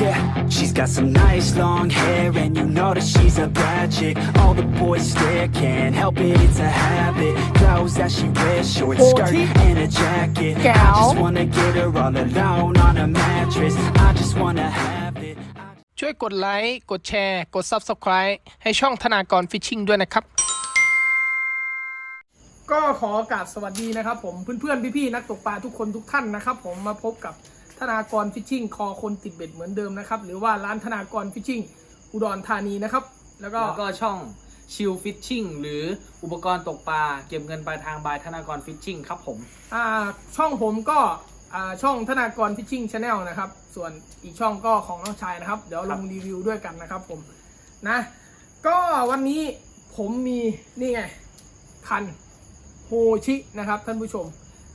Yeah, she's got some nice long hair and you know that she's a bad chick All the boys stare, can't help it, it's a habit Clothes that she wears, short skirt and a jacket I just wanna get her all alone on a mattress I just wanna have it I ช่วยกดไลค์ กดแชร์ กด Subscribe ให้ช่องธนากรฟิชชิงด้วยนะครับ ก็ขอโอกาสสวัสดีนะครับผมเพื่อนๆพี่ๆนักตกปลาทุกคนทุกท่านนะครับ ผมมาพบกับธนากรฟิชชิงคอคนติดเบ็ดเหมือนเดิมนะครับ หรือว่าร้านธนากรฟิชชิงอุดรธานีนะครับ แล้วก็แล้วก็ช่องชิลฟิชชิ่งหรืออุปกรณ์ตกปลาเก็บเงินปลายทางบายธนากรฟิชชิ่งครับผมอ่าช่องผมก็อ่าช่องธนากรฟิชชิงชาแนลนะครับ ส่วนอีกช่องก็ของน้องชายนะครับ เดี๋ยวลงรีวิวด้วยกันนะครับผมนะ ก็วันนี้ผมมีนี่ไงคัน โฮชินะครับท่านผู้ชม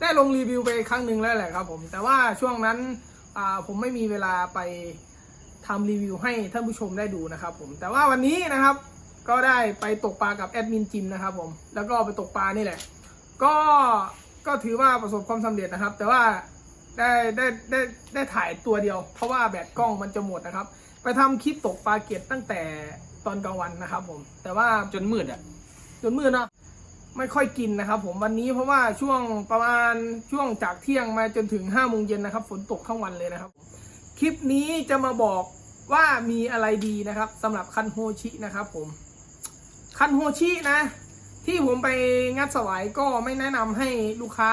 ได้ลงรีวิวไปครั้งหนึ่งแล้วแหละครับผม แต่ว่าช่วงนั้นอ่าผมไม่มีเวลาไปทำรีวิวให้ท่านผู้ชมได้ดูนะครับผม แต่ว่าวันนี้นะครับก็ได้ไปตกปลากับแอดมินจิมนะครับผม แล้วก็ไปตกปลานี่แหละ ก็ก็ถือว่าประสบความสำเร็จนะครับ แต่ว่าได้ได้ได้ได้ถ่ายตัวเดียว เพราะว่าแบตกล้องมันจะหมดนะครับ ไปทำคลิปตกปลาเก็ดตั้งแต่ตอนกลางวันนะครับผม แต่ว่าจนมืดอะ จนมืดเนอะ ไม่ค่อยกินนะครับ ผมวันนี้เพราะว่าช่วงประมาณช่วงจากเที่ยงมาจนถึงห้าโมงเย็นนะครับฝนตกทั้งวันเลยนะครับ คลิปนี้จะมาบอกว่ามีอะไรดีนะครับสำหรับคันโฮชินะครับ ผมคันโฮชินะ ที่ผมไปงัดสวายก็ไม่แนะนำให้ลูกค้า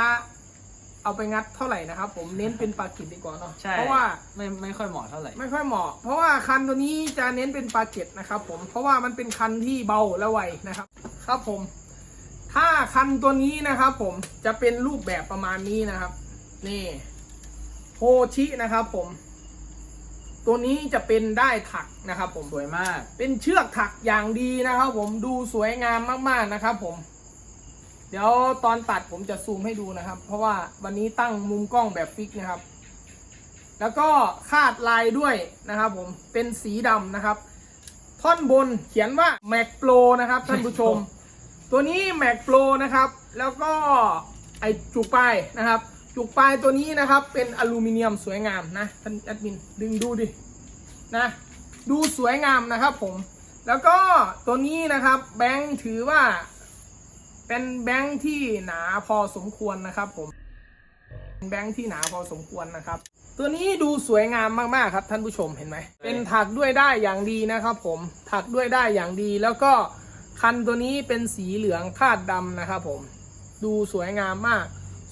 เอาไปงัดเท่าไหร่นะครับ ผมเน้นเป็นปลากิดดีกว่าเนาะใช่เพราะว่าไม่ไม่ค่อยเหมาะเท่าไหร่ไม่ค่อยเหมาะ เพราะว่าคันตัวนี้จะเน้นเป็นปลาเก็ตนะครับ ผมเพราะว่ามันเป็นคันที่เบาและไวนะครับ ครับผม ถ้าคันตัวนี้นะครับ ผมจะเป็นรูปแบบประมาณนี้นะครับ นี่โฮชินะครับ ผม ตัวนี้จะเป็นได้ถักนะครับ ผมสวยมาก เป็นเชือกถักอย่างดีนะครับ ผมดูสวยงามมากๆนะครับ ผม เดี๋ยวตอนตัดผมจะซูมให้ดูนะครับ เพราะว่าวันนี้ตั้งมุมกล้องแบบฟิกนะครับ แล้วก็คาดลายด้วยนะครับ ผมเป็นสีดำนะครับ ท่อนบนเขียนว่า Mac Pro นะครับท่านผู้ชม ตัวนี้ Mac Pro นะครับ แล้วก็ไอจุกปลายนะครับ จุกปลายตัวนี้นะครับ เป็นอลูมิเนียมสวยงามนะท่านแอดมินดึงดูดินะดูสวยงามนะครับผม แล้วก็ตัวนี้นะครับแบงค์ถือว่า เป็นแบงค์ที่หนาพอสมควรนะครับผมเป็นแบงค์ที่หนาพอสมควรนะครับ ตัวนี้ดูสวยงามมากๆครับท่านผู้ชมเห็นไหมเป็นถักด้วยได้อย่างดีนะครับผมถักด้วยได้อย่างดีแล้วก็ คันตัวนี้เป็นสีเหลืองคาดดำนะครับผม ดูสวยงามมาก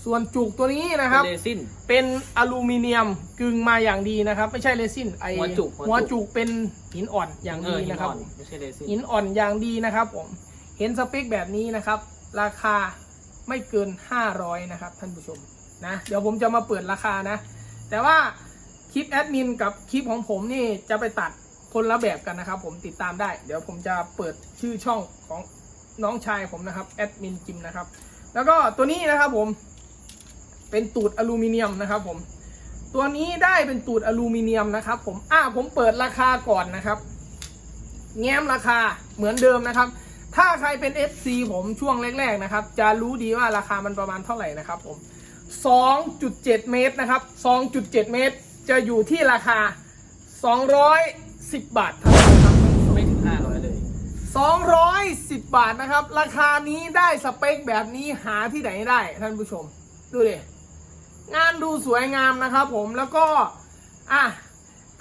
ส่วนจุกตัวนี้นะครับเรซิน เป็นอลูมิเนียมกึ่งมาอย่างดีนะครับ ไม่ใช่เรซินไอหัวจุกหัวจุก หัวจุกเป็นหินอ่อนอย่างเอดีอหินนะครับอ่อนไม่ใช่เรซิน หินอ่อนอย่างดีนะครับผม เห็นสเปคแบบนี้นะครับ ราคาไม่เกิน 500 นะครับท่านผู้ชมนะ เดี๋ยวผมจะมาเปิดราคานะ แต่ว่าคลิปแอดมินกับคลิปของผมนี่จะไปตัด คนละแบบกันนะครับ ผมติดตามได้ เดี๋ยวผมจะเปิดชื่อช่องของน้องชายผมนะครับแอดมินจิมนะครับ แล้วก็ตัวนี้นะครับผม เป็นตูดอลูมิเนียมนะครับ ผม ตัวนี้ได้เป็นตูดอลูมิเนียมนะครับ ผมอ่าผมเปิดราคาก่อนนะครับ แง้มราคาเหมือนเดิมนะครับ ถ้าใครเป็น FC ผมช่วงแรก ๆนะครับ จะรู้ดีว่าราคามันประมาณเท่าไหร่นะครับ ผม 2.7 เมตรนะครับ 2.7 เมตร จะอยู่ที่ราคา 10 บาทเท่านั้นครับไม่ถึงห้าร้อยเลย 210 บาทนะครับ ราคานี้ได้สเปคแบบนี้หาที่ไหนได้ท่านผู้ชม ดูดิงานดูสวยงามนะครับผมแล้วก็ อะ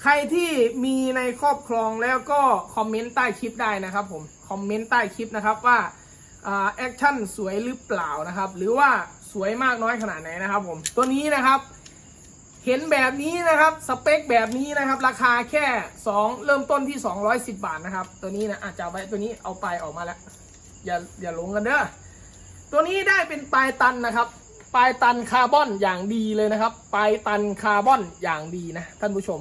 ใครที่มีในครอบครองแล้วก็คอมเมนต์ใต้คลิปได้นะครับผม คอมเมนต์ใต้คลิปนะครับว่าอ่าแอคชั่นสวยหรือเปล่านะครับ หรือว่าสวยมากน้อยขนาดไหนนะครับผม ตัวนี้นะครับ เห็นแบบนี้นะครับ สเปคแบบนี้นะครับ ราคาแค่ 2 เริ่มต้นที่ 210 บาทนะครับ ตัวนี้นะอาจจะเอาไว้ตัวนี้เอาปลายออกมาแล้ว อย่าอย่าหลงกันเด้อตัวนี้ได้เป็นปลายตันนะครับ ปลายตันคาร์บอนอย่างดีเลยนะครับ ปลายตันคาร์บอนอย่างดีนะท่านผู้ชม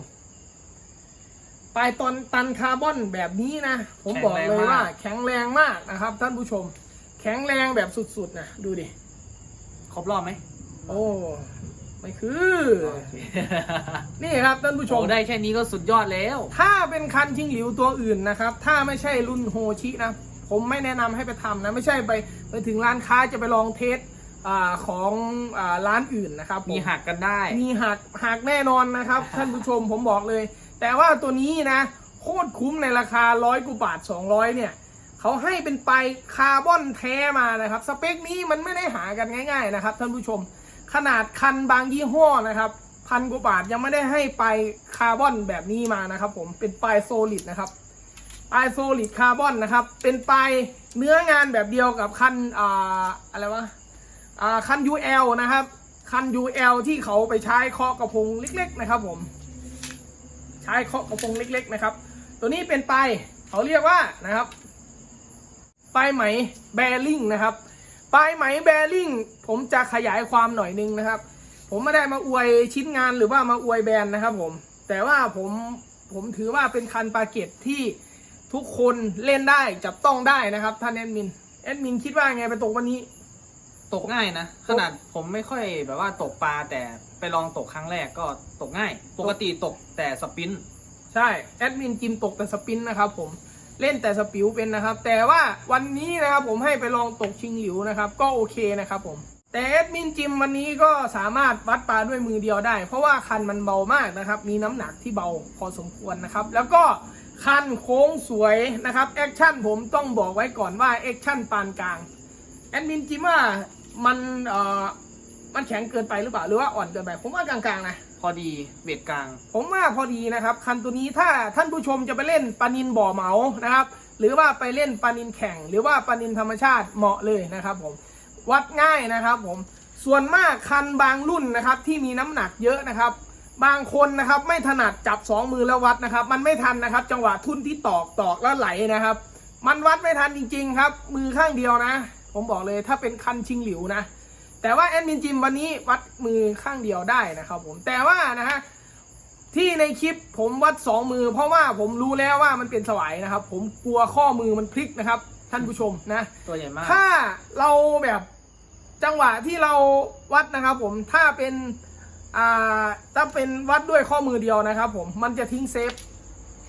ปลายตันตันคาร์บอนแบบนี้นะ ผมบอกเลยว่า แข็งแรงมากนะครับ ท่านผู้ชม แข็งแรงแบบสุดๆนะดูดิ ครบรอบไหม โอ้ ไม่คือ นี่ครับท่านผู้ชโชมว์ได้แค่นี้ก็สุดยอดแล้ว ถ้าเป็นคันชิงหลิวตัวอื่นนะครับ ถ้าไม่ใช่รุ่นโฮชินะ ผมไม่แนะนำให้ไปทำนะ ไม่ใช่ไปไปถึงร้านค้าจะไปลองเทสอาของอาร้านอื่นนะครับผมีหักกันได้ มีหักหักแน่นอนนะครับ ท่านผู้ชมผมบอกเลย แต่ว่าตัวนี้นะ โคตรคุ้มในราคาร้อยกว่าบาท 200 เนี่ยเขาให้เป็นไปคาร์บอนแท้มานะครับ สเปคนี้มันไม่ได้หากันง่าย ๆ นะครับ ท่านผู้ชม ขนาดคันบางยี่ห้อนะครับพันกว่าบาทยังไม่ได้ให้ไปคาร์บอนแบบนี้มานะครับ ผมเป็นปลายโซลิดนะครับปลายโซลิดคาร์บอนนะครับ เป็นปลายเนื้องานแบบเดียวกับคันอ่าอะไรวะอ่าคัน UL นะครับคัน UL ที่เขาไปใช้เคาะกระพงเล็ก ๆ นะครับ ผม ใช้เคาะกระพงเล็ก ๆ นะครับ ตัวนี้เป็นปลายเขาเรียกว่านะครับปลายไหมแบริ่งนะครับ ปลายไหมแบริ่งผมจะขยายความหน่อยนึงนะครับ ผมไม่ได้มาอวยชิ้นงานหรือว่ามาอวยแบรนด์นะครับผม แต่ว่าผมผมถือว่าเป็นคันปาเกตที่ทุกคนเล่นได้จับต้องได้นะครับท่านแอดมินแอดมินคิดว่าไงไปตกวันนี้ ตกง่ายนะ ขนาดผมไม่ค่อยแบบว่าตกปลาแต่ไปลองตกครั้งแรกก็ตกง่าย ปกติตกแต่สปิน ใช่ แอดมินกิมตกแต่สปินนะครับผม เล่นแต่สปิวเป็นนะครับ แต่ว่าวันนี้นะครับผมให้ไปลองตกชิงหลิวนะครับ ก็โอเคนะครับผมแต่แอดมินจิมวันนี้ก็สามารถวัดปลาด้วยมือเดียวได้ เพราะว่าคันมันเบามากนะครับ มีน้ำหนักที่เบาพอสมควรนะครับ แล้วก็คันโค้งสวยนะครับแอคชั่นผมต้องบอกไว้ก่อนว่าแอคชั่นปานกลางแอดมินจิมว่ามันเอ่อมันแข็งเกินไปหรือเปล่าหรือว่าอ่อนเกินไปผมว่ากลางๆนะ พอดีเวทกลาง ผมว่าพอดีนะครับคันตัวนี้ถ้าท่านผู้ชมจะไปเล่นปลานินบ่อเหมานะครับ หรือว่าไปเล่นปลานินแข่ง หรือว่าปลานินธรรมชาติเหมาะเลยนะครับผมวัดง่ายนะครับผมส่วนมากคันบางรุ่นนะครับที่มีน้ำหนักเยอะนะครับ บางคนนะครับไม่ถนัดจับสองมือแล้ววัดนะครับ มันไม่ทันนะครับ จังหวะทุ่นที่ตอกตอกแล้วไหลนะครับ มันวัดไม่ทันจริง ๆ ครับ มือข้างเดียวนะ ผมบอกเลยถ้าเป็นคันชิงหลิวนะ แต่ว่าแอดมินจิมวันนี้วัดมือข้างเดียวได้นะครับผมแต่ว่านะฮะที่ในคลิปผมวัดสองมือ เพราะว่าผมรู้แล้วว่ามันเป็นสวายนะครับ ผมกลัวข้อมือมันพลิกนะครับ ท่านผู้ชมนะ ตัวใหญ่มาก ถ้าเราแบบจังหวะที่เราวัดนะครับ ผมถ้าเป็นอ่าถ้าเป็นวัดด้วยข้อมือเดียวนะครับ ผมมันจะทิ้งเซฟ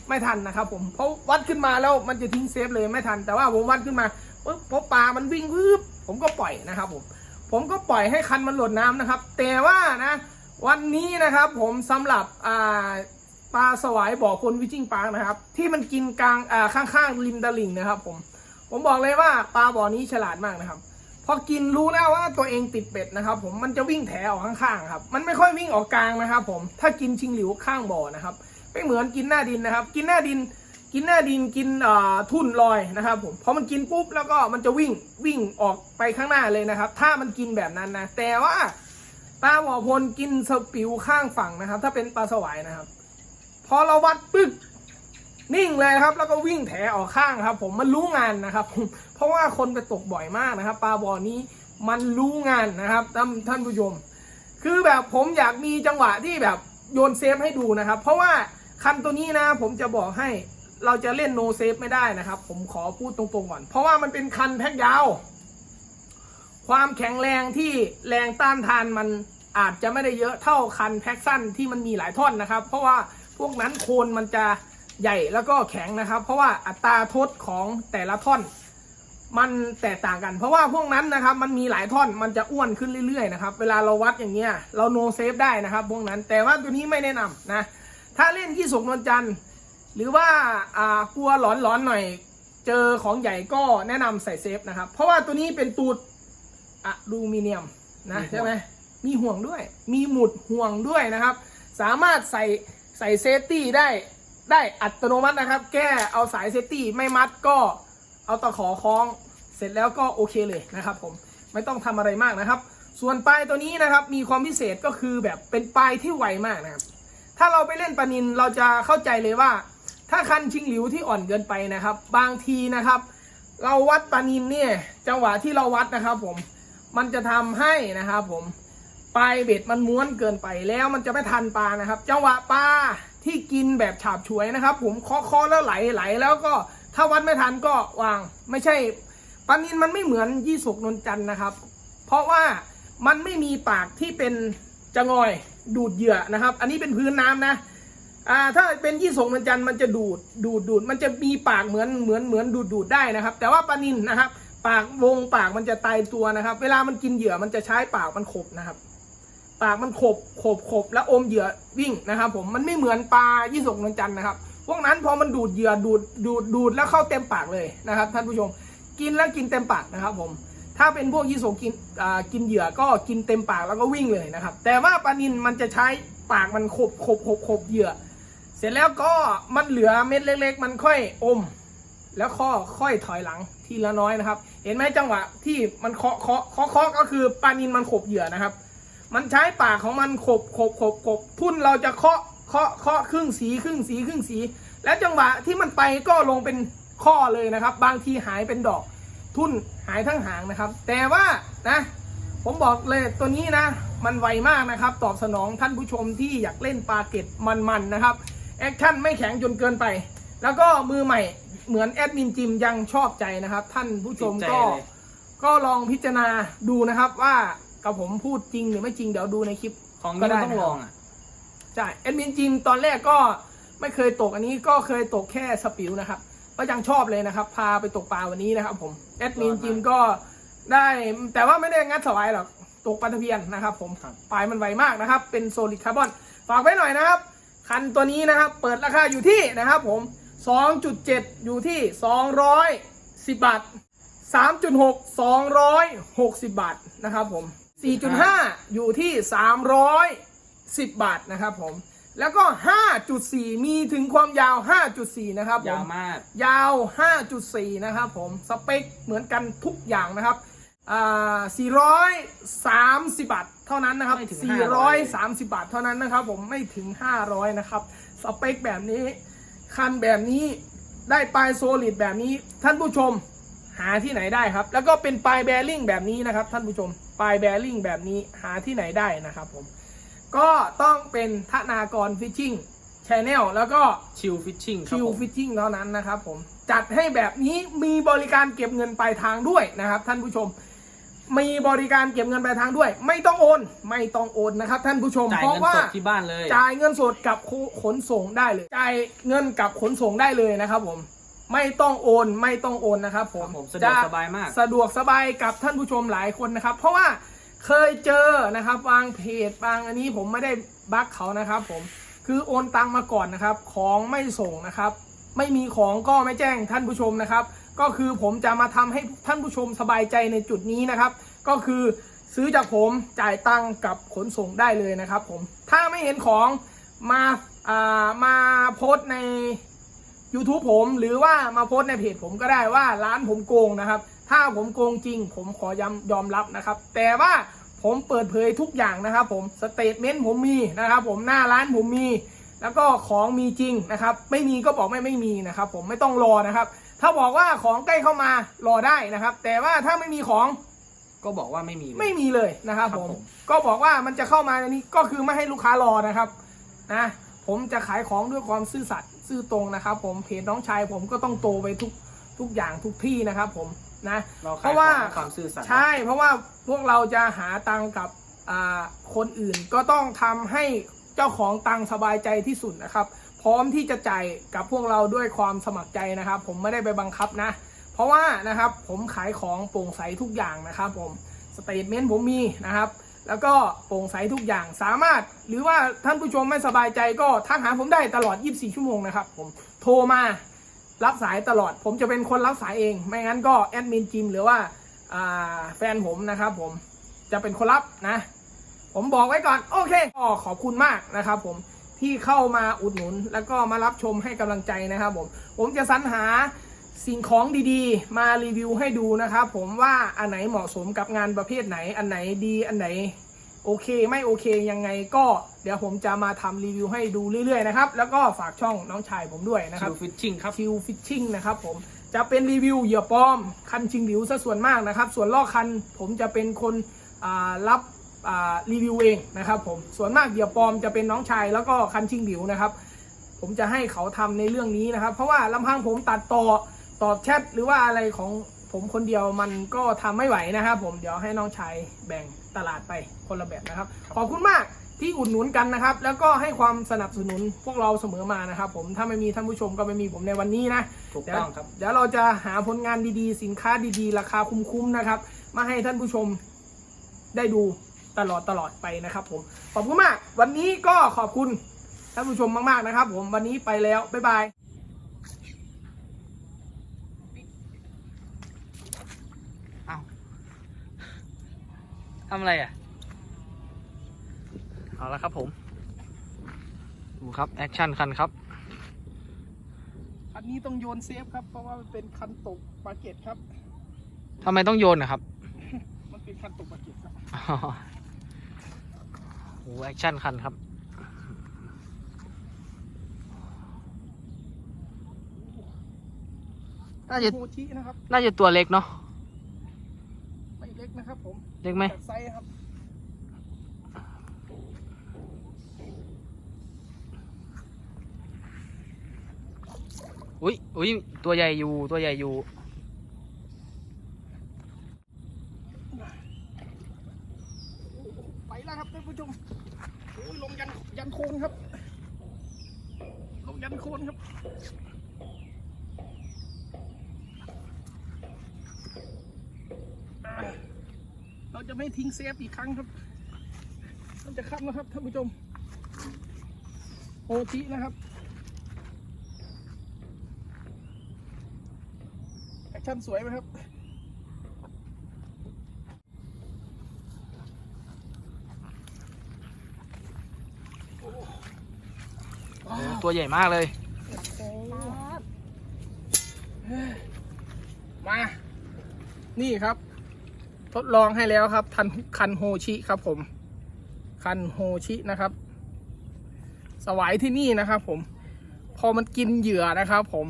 ไม่ทันนะครับ ผมเพราะวัดขึ้นมาแล้วมันจะทิ้งเซฟเลยไม่ทัน แต่ว่าผมวัดขึ้นมาปุ๊บพอปลามันวิ่งวืบผมก็ปล่อยนะครับผม ผมก็ปล่อยให้คันมันหล่นน้ำนะครับ แต่ว่านะ วันนี้นะครับผมสำหรับอ่าปลาสวายบ่อคนวิจิงปานะครับ ที่มันกินกลางอ่าข้างๆริมตลิ่งนะครับ ผม ผมบอกเลยว่าปลาบ่อนี้ฉลาดมากนะครับพอกินรู้แล้วว่าตัวเองติดเบ็ดนะครับ ผมมันจะวิ่งแถออกข้างๆครับ มันไม่ค่อยวิ่งออกกลางนะครับ ผมถ้ากินชิงหลิวข้างบ่อนะครับ ไม่เหมือนกินหน้าดินนะครับ กินหน้าดิน กินหน้าดินกินอ่าทุ่นลอยนะครับผมพอมันกินปุ๊บแล้วก็มันจะวิ่งวิ่งออกไปข้างหน้าเลยนะครับ ถ้ามันกินแบบนั้นนะ แต่ว่าปลาบ่อพลกินสปิวข้างฝั่งนะครับ ถ้าเป็นปลาสวายนะครับ พอเราวัดปึ๊บนิ่งเลยครับแล้วก็วิ่งแถออกข้างครับ ผมมันรู้งานนะครับเพราะว่าคนไปตกบ่อยมากนะครับปลาบ่อนี้มันรู้งานนะครับท่านท่านผู้ชมคือแบบผมอยากมีจังหวะที่แบบโยนเซฟให้ดูนะครับ เพราะว่าคันตัวนี้นะผมจะบอกให้ เราจะเล่นโนเซฟไม่ได้นะครับ ผมขอพูดตรงๆก่อน เพราะว่ามันเป็นคันแพ็กยาว ความแข็งแรงที่แรงต้านทานมันอาจจะไม่ได้เยอะเท่าคันแพ็กสั้นที่มันมีหลายท่อนนะครับ เพราะว่าพวกนั้นโคนมันจะใหญ่แล้วก็แข็งนะครับ เพราะว่าอัตราทดของแต่ละท่อน มันแตกต่างกัน เพราะว่าพวกนั้นนะครับ มันมีหลายท่อนมันจะอ้วนขึ้นเรื่อยๆนะครับ เวลาเราวัดอย่างเงี้ยเราโนเซฟได้นะครับ พวกนั้นแต่ว่าตัวนี้ไม่แนะนำนะ ถ้าเล่นที่สุกนวลจันทร์ หรือว่าอ่ากลัวหลอนๆหน่อย เจอของใหญ่ก็แนะนำใส่เซฟนะครับ เพราะว่าตัวนี้เป็นตูดอะลูมิเนียมนะมีห่วง ใช่ไหมมีห่วงด้วย มีหมุดห่วงด้วยนะครับ สามารถใส่ใส่เซฟตี้ได้ได้อัตโนมัตินะครับ แก้เอาสายเซฟตี้ไม่มัดก็เอาตะขอคล้องเสร็จแล้วก็โอเคเลยนะครับผมไม่ต้องทำอะไรมากนะครับ ส่วนปลายตัวนี้นะครับมีความพิเศษก็คือแบบเป็นปลายที่ไวมากนะครับ ถ้าเราไปเล่นปลานินเราจะเข้าใจเลยว่า ถ้าคันชิงหลิวที่อ่อนเกินไปนะครับ บางทีนะครับ เราวัดปลานินเนี่ยจังหวะที่เราวัดนะครับ ผมมันจะทำให้นะครับ ผมปลายเบ็ดมันม้วนเกินไปแล้วมันจะไม่ทันปลานะครับ จังหวะปลาที่กินแบบฉาบฉวยนะครับ ผมเคาะเคาะแล้วไหลไหลแล้วก็ถ้าวัดไม่ทันก็วางไม่ใช่ปลานินมันไม่เหมือนยี่สุกนนจันนะครับ เพราะว่ามันไม่มีปากที่เป็นจะงอยดูดเหยื่อนะครับ อันนี้เป็นพื้นน้ำนะ อ่าถ้าเป็นยี่สงมันจันมันจะดูดดูดดูดมันจะมีปากเหมือนเหมือนเหมือนดูดดูดได้นะครับ แต่ว่าปลานินนะครับ ปากวงปากมันจะตายตัวนะครับ เวลามันกินเหยื่อมันจะใช้ปากมันขบนะครับ ปากมันขบขบขบแล้วอมเหยื่อวิ่งนะครับ ผมมันไม่เหมือนปลายี่สกนวลจันนะครับ พวกนั้นพอมันดูดเหยื่อดูดดูดดูดแล้วเข้าเต็มปากเลยนะครับ ท่านผู้ชมกินแล้วกินเต็มปากนะครับผมถ้าเป็นพวกยี่สกกินอ่ากินเหยื่อก็กินเต็มปากแล้วก็วิ่งเลยนะครับ แต่ว่าปลานินมันจะใช้ปากมันขบขบขบขบเหยื่อ เสร็จแล้วก็มันเหลือเม็ดเล็ก ๆ มันค่อยอม แล้วข้อค่อยถอยหลังทีละน้อยนะครับ เห็นไหมจังหวะที่มันเคาะเคาะเคาะเคาะก็คือปลานินมันขบเหยื่อนะครับ มันใช้ปากของมันขบขบขบขบทุ่นเราจะเคาะเคาะเคาะครึ่งสีครึ่งสีครึ่งสี แล้วจังหวะที่มันไปก็ลงเป็นข้อเลยนะครับ บางทีหายเป็นดอก ทุ่นหายทั้งหางนะครับ แต่ว่านะ ผมบอกเลยตัวนี้นะ มันไวมากนะครับ ตอบสนองท่านผู้ชมที่อยากเล่นปลาเก็ตมันๆนะครับ แอคชั่นไม่แข็งจนเกินไป แล้วก็มือใหม่เหมือนแอดมินจิมยังชอบใจนะครับ ท่านผู้ชมติดใจก็เลย ก็ลองพิจารณาดูนะครับ ว่ากับผมพูดจริงหรือไม่จริงเดี๋ยวดูในคลิป ของก็นี้ได้มันต้องนะครับลองอะ ใช่แอดมินจิมตอนแรกก็ไม่เคยตกอันนี้ก็เคยตกแค่สปิวนะครับ ก็ยังชอบเลยนะครับ พาไปตกปลาวันนี้นะครับผมแอดมินจิมก็ได้แต่ว่าไม่ได้งัดสวายหรอกตกปลาตะเพียนนะครับ ผมครับ ปลายมันไวมากนะครับ เป็นโซลิดคาร์บอนฝากไว้หน่อยนะครับ คันตัวนี้นะครับ เปิดราคาอยู่ที่นะครับผม 2.7 อยู่ที่ 210 บาท 3.6 260 บาทนะครับผม 4.5 อยู่ที่ 310 บาทนะครับผม แล้วก็ 5.4 มีถึงความยาว 5.4 นะครับผม ยาวมาก ยาว 5.4 นะครับผม สเปคเหมือนกันทุกอย่างนะครับ อ่า430 บาทเท่านั้นนะครับ ไม่ถึง430 บาทเท่านั้นนะครับ ผมไม่ถึง 500 นะครับ สเปคแบบนี้ คันแบบนี้ได้ปลายโซลิดแบบนี้ ท่านผู้ชมหาที่ไหนได้ครับ แล้วก็เป็นปลายแบริ่งแบบนี้นะครับ ท่านผู้ชมปลายแบริ่งแบบนี้หาที่ไหนได้นะครับผม ก็ต้องเป็นธนากรฟิชชิ่งชแนลแล้วก็ชิลฟิชชิ่งครับคิวผมฟิชชิ่งเท่านั้นนะครับผม จัดให้แบบนี้มีบริการเก็บเงินปลายทางด้วยนะครับท่านผู้ชม มีบริการเก็บเงินปลายทางด้วย ไม่ต้องโอน ไม่ต้องโอนนะครับ ท่านผู้ชม จ่ายเพราะเงินว่า สดที่บ้านเลย จ่ายเงินสดกับขนส่งได้เลย จ่ายเงินกับขนส่งได้เลยนะครับผม ไม่ต้องโอน ไม่ต้องโอนนะครับผมครับผมสะดวกจะสบายมาก สะดวกสบายกับท่านผู้ชมหลายคนนะครับ เพราะว่าเคยเจอนะครับบางเพจบางอันนี้ผมไม่ได้บักเขานะครับ ผม คือโอนตังมาก่อนนะครับ ของไม่ส่งนะครับ ไม่มีของก็ไม่แจ้งท่านผู้ชมนะครับ ก็คือผมจะมาทำให้ท่านผู้ชมสบายใจในจุดนี้นะครับ ก็คือซื้อจากผมจ่ายตังกับขนส่งได้เลยนะครับผมถ้าไม่เห็นของมาอ่ามาโพสต์ใน YouTube ผมหรือว่ามาโพสต์ในเพจผมก็ได้ว่าร้านผมโกงนะครับ ถ้าผมโกงจริง ผมขอยำยอมรับนะครับ แต่ว่าผมเปิดเผยทุกอย่างนะครับผมสเตทเมนต์ผมมีนะครับผมหน้าร้านผมมี แล้วก็ของมีจริงนะครับ ไม่มีก็บอกไม่ไม่มีนะครับ ผมไม่ต้องรอนะครับ ถ้าบอกว่าของใกล้เข้ามารอได้นะครับ แต่ว่าถ้าไม่มีของก็บอกว่าไม่มีเลย ไม่มีเลยนะครับครับผมผมก็บอกว่ามันจะเข้ามาในนี้ก็คือไม่ให้ลูกค้ารอนะครับนะผมจะขายของด้วยความซื่อสัตย์ซื่อตรงนะครับ ผมเพจน้องชายผมก็ต้องโตไปทุกทุกอย่างทุกที่นะครับ ผมนะ เราเพขายราะว่า ของด้วยความซื่อสัตย์ ใช่เพราะว่าพวกเราจะหาตังค์กับอ่าคนอื่นก็ต้องทำให้เจ้าของตังค์สบายใจที่สุดนะครับ พร้อมที่จะจ่ายกับพวกเราด้วยความสมัครใจนะครับ ผมไม่ได้ไปบังคับนะ เพราะว่านะครับผมขายของโปร่งใสทุกอย่างนะครับ ผมสเตทเมนต์ผมมีนะครับ แล้วก็โปร่งใสทุกอย่างสามารถ หรือว่าท่านผู้ชมไม่สบายใจก็ทักหาผมได้ตลอด 24 ชั่วโมงนะครับ ผมโทรมารับสายตลอด ผมจะเป็นคนรับสายเอง ไม่งั้นก็แอดมินจิมหรือว่าาแฟนผมนะครับ ผมจะเป็นคนรับนะ ผมบอกไว้ก่อนโอเคก็ขอบคุณมากนะครับ ผม ที่เข้ามาอุดหนุน แล้วก็มารับชมให้กำลังใจนะครับผม ผมจะสรรหาสิ่งของดีๆ มารีวิวให้ดูนะครับผมว่าอันไหนเหมาะสมกับงานประเภทไหน อันไหนดีอันไหนโอเคไม่โอเคยังไงก็เดี๋ยวผมจะมาทำรีวิวให้ดูเรื่อยๆนะครับแล้วก็ฝากช่องน้องชายผมด้วยนะคชิรับลฟิชชิ่งครับคิวฟิชชิ่งนะครับผมจะเป็นรีวิวเหยื่อปลอม คันชิงหลิวซะส่วนมากนะครับ ส่วนลอกคันผมจะเป็นคนอ่ารับอ่า รีวิวเองนะครับผมส่วนมากเหยื่อปลอมจะเป็นน้องชายแล้วก็คันชิงหลิวนะครับ ผมจะให้เขาทำในเรื่องนี้นะครับ เพราะว่าลำพังผมตัดต่อตอบแชทหรือว่าอะไรของผมคนเดียวมันก็ทำไม่ไหวนะครับ ผมเดี๋ยวให้น้องชายแบ่งตลาดไปคนละแบบนะครับ ขอบคุณมากที่อุดหนุนกันนะครับ แล้วก็ให้ความสนับสนุนพวกเราเสมอมานะครับ ผมถ้าไม่มีท่านผู้ชมก็ไม่มีผมในวันนี้นะถูกต้องครับเดี๋ยวเดี๋ยวเราจะหาผลงานดีๆ สินค้าดีๆ ราคาคุ้มๆนะครับ มาให้ท่านผู้ชมได้ดู ตลอดตลอดไปนะครับผมขอบคุณมาก วันนี้ก็ขอบคุณท่านผู้ชมมากๆนะครับ ผมวันนี้ไปแล้วบ๊ายบายอ้าวทำอะไรอะ เอาละครับผม ดูครับ แอคชั่นคันครับ คันนี้ต้องโยนเซฟครับ เพราะว่ามันเป็นคันตกปาเก็ตครับ ทำไมต้องโยนนะครับ มันเป็นคันตกปาเก็ตครับอ๋อ โอ้แอคชั่นคันครับน่าจะโฮชินะครับ น่าจะตัวเล็กเนาะไม่เล็กนะครับผม เล็กไหมจัดไซส์ครับ อุ้ยอุ้ยตัวใหญ่อยู่ ตัวใหญ่อยู่ ไปแล้วครับท่านผู้ชมโอ้ยลงยันยันโคนครับ ลงยันโคนครับ เราจะไม่ทิ้งเซฟอีกครั้งครับ มันจะคับนะครับท่านผู้ชม โอชินะครับแอคชั่นสวยไหมครับตัวใหญ่มากเลย มา นี่ครับ ทดลองให้แล้วครับทันคันโฮชิครับผม คันโฮชินะครับ สวายที่นี่นะครับ ผม พอมันกินเหยื่อนะครับ ผม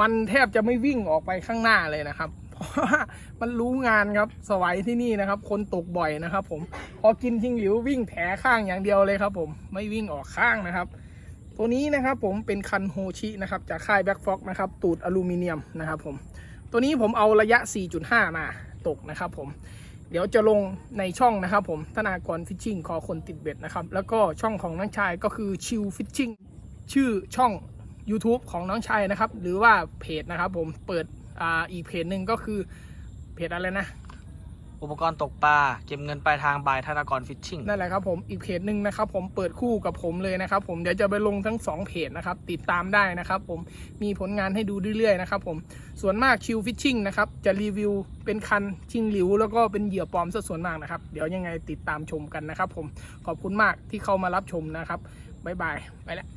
มันแทบจะไม่วิ่งออกไปข้างหน้าเลยนะครับ เพราะว่ามันรู้งานครับสวายที่นี่นะครับ คนตกบ่อยนะครับ ผม พอกินทิ้งหลิววิ่งแผลข้างอย่างเดียวเลยครับ ผมไม่วิ่งออกข้างนะครับ ตัวนี้นะครับ ผมเป็นคันโฮชินะครับ จากค่ายแบ็กฟ็อกนะครับ ตูดอลูมิเนียมนะครับ ผม ตัวนี้ผมเอาระยะ 4.5 มา ตกนะครับผมเดี๋ยวจะลงในช่องนะครับผมธนากรฟิชชิ่งคอคนติดเบ็ดนะครับ แล้วก็ช่องของน้องชายก็คือชิลฟิชชิ่งชื่อช่อง YouTube ของน้องชายนะครับ หรือว่าเพจนะครับผมเปิดออีกเพจหนึ่งก็คือเพจอะไรนะ อุปกรณ์ตกปลาเก็บเงินปลายทางบายธนากรฟิชชิ่งนั่นแหละครับผมอีกเพจหนึ่งนะครับผมเปิดคู่กับผมเลยนะครับผมเดี๋ยวจะไปลงทั้งสองเพจนะครับติดตามได้นะครับผมมีผลงานให้ดูเรื่อยๆนะครับผมส่วนมากชิลฟิชชิ่งนะครับจะรีวิวเป็นคันชิงหลิว แล้วก็เป็นเหยื่อปลอมซะส่วนมากนะครับ เดี๋ยวยังไงติดตามชมกันนะครับผมขอบคุณมากที่เข้ามารับชมนะครับบ๊ายบายไปแล้ว